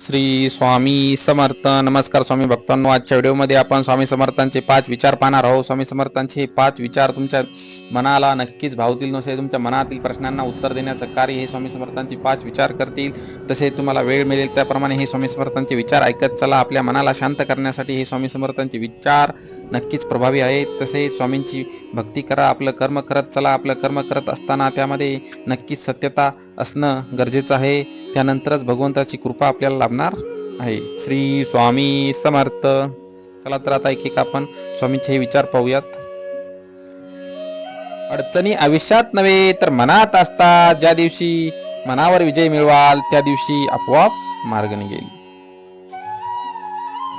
श्री स्वामी समर्थ. नमस्कार स्वामी भक्तांनो. आजच्या व्हिडिओमध्ये आपण स्वामी समर्थांचे पाच विचार पाहणार आहोत. स्वामी समर्थांचे हे पाच विचार तुमच्या मनाला नक्कीच भावतील नसे तुमच्या मनातील प्रश्नांना उत्तर देण्याचं कार्य हे स्वामी समर्थांचे पाच विचार करतील. तसे तुम्हाला वेळ मिळेल त्याप्रमाणे हे स्वामी समर्थांचे विचार ऐकत चला. आपल्या मनाला शांत करण्यासाठी हे स्वामी समर्थांचे विचार नक्कीच प्रभावी आहेत तसेच स्वामींची भक्ती करा आपलं कर्म करत चला. आपलं कर्म करत असताना त्यामध्ये नक्कीच सत्यता असणं गरजेचं आहे. त्यानंतरच भगवंताची कृपा आपल्याला लाभणार आहे. श्री स्वामी समर्थ. चला तर आता एक एक आपण स्वामींचे हे विचार पाहूयात. अडचणी आयुष्यात नव्हे तर मनात असतात. ज्या दिवशी मनावर विजय मिळवाल त्या दिवशी आपोआप मार्ग निघेल.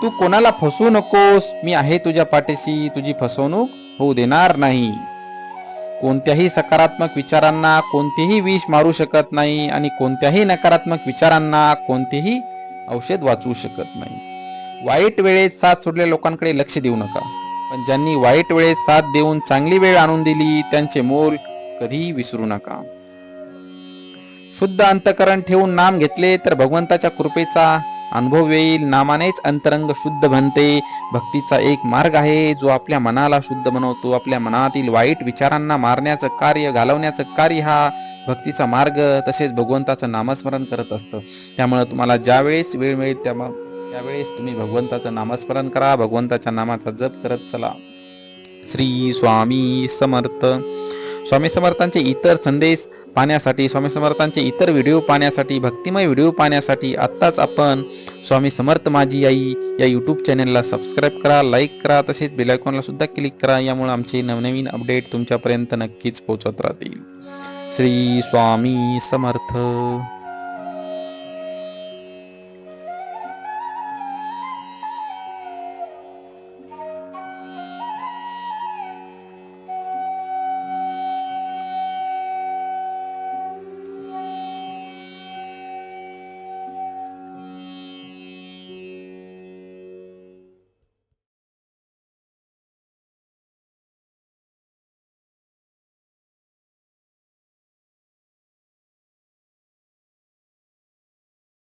तू कोणाला फसवू नकोस. मी आहे तुझ्या पाठीशी. तुझी फसवणूक होऊ देणार नाही. कोणत्याही सकारात्मक विचारांना कोणतेही विष मारू शकत नाही आणि कोणत्याही नकारात्मक विचारांना कोणतेही औषध वाचवू शकत नाही. वाईट वेळेत साथ सोडलेल्या लोकांकडे लक्ष देऊ नका. पण ज्यांनी वाईट वेळेत साथ देऊन चांगली वेळ आणून दिली त्यांचे मोल कधीही विसरू नका. शुद्ध अंतकरण ठेवून नाम घेतले तर भगवंताच्या कृपेचा अनुभव येईल नामानेच अंतरंग शुद्ध बनते. भक्तीचा एक मार्ग आहे जो आपल्या मनाला शुद्ध बनवतो. आपल्या मनातील वाईट विचारांना मारण्याचं कार्य घालवण्याचं कार्य हा भक्तीचा मार्ग. तसेच भगवंताचं नामस्मरण करत असतं. त्यामुळे तुम्हाला ज्यावेळेस वेळ मिळेल त्या त्यावेळेस तुम्ही भगवंताचं नामस्मरण करा. भगवंताच्या नामाचा जप करत चला. श्री स्वामी समर्थ. स्वामी समर्थांचे इतर संदेश पाहण्यासाठी स्वामी समर्थांचे इतर व्हिडिओ पाहण्यासाठी भक्तिमय व्हिडिओ पाहण्यासाठी आत्ताच आपण स्वामी समर्थ माझी आई या यूट्यूब चॅनलला सबस्क्राईब करा लाईक करा तसेच बेलायकॉनला सुद्धा क्लिक करा. यामुळे आमचे नवनवीन अपडेट तुमच्यापर्यंत नक्कीच पोहोचत राहतील. श्री स्वामी समर्थ.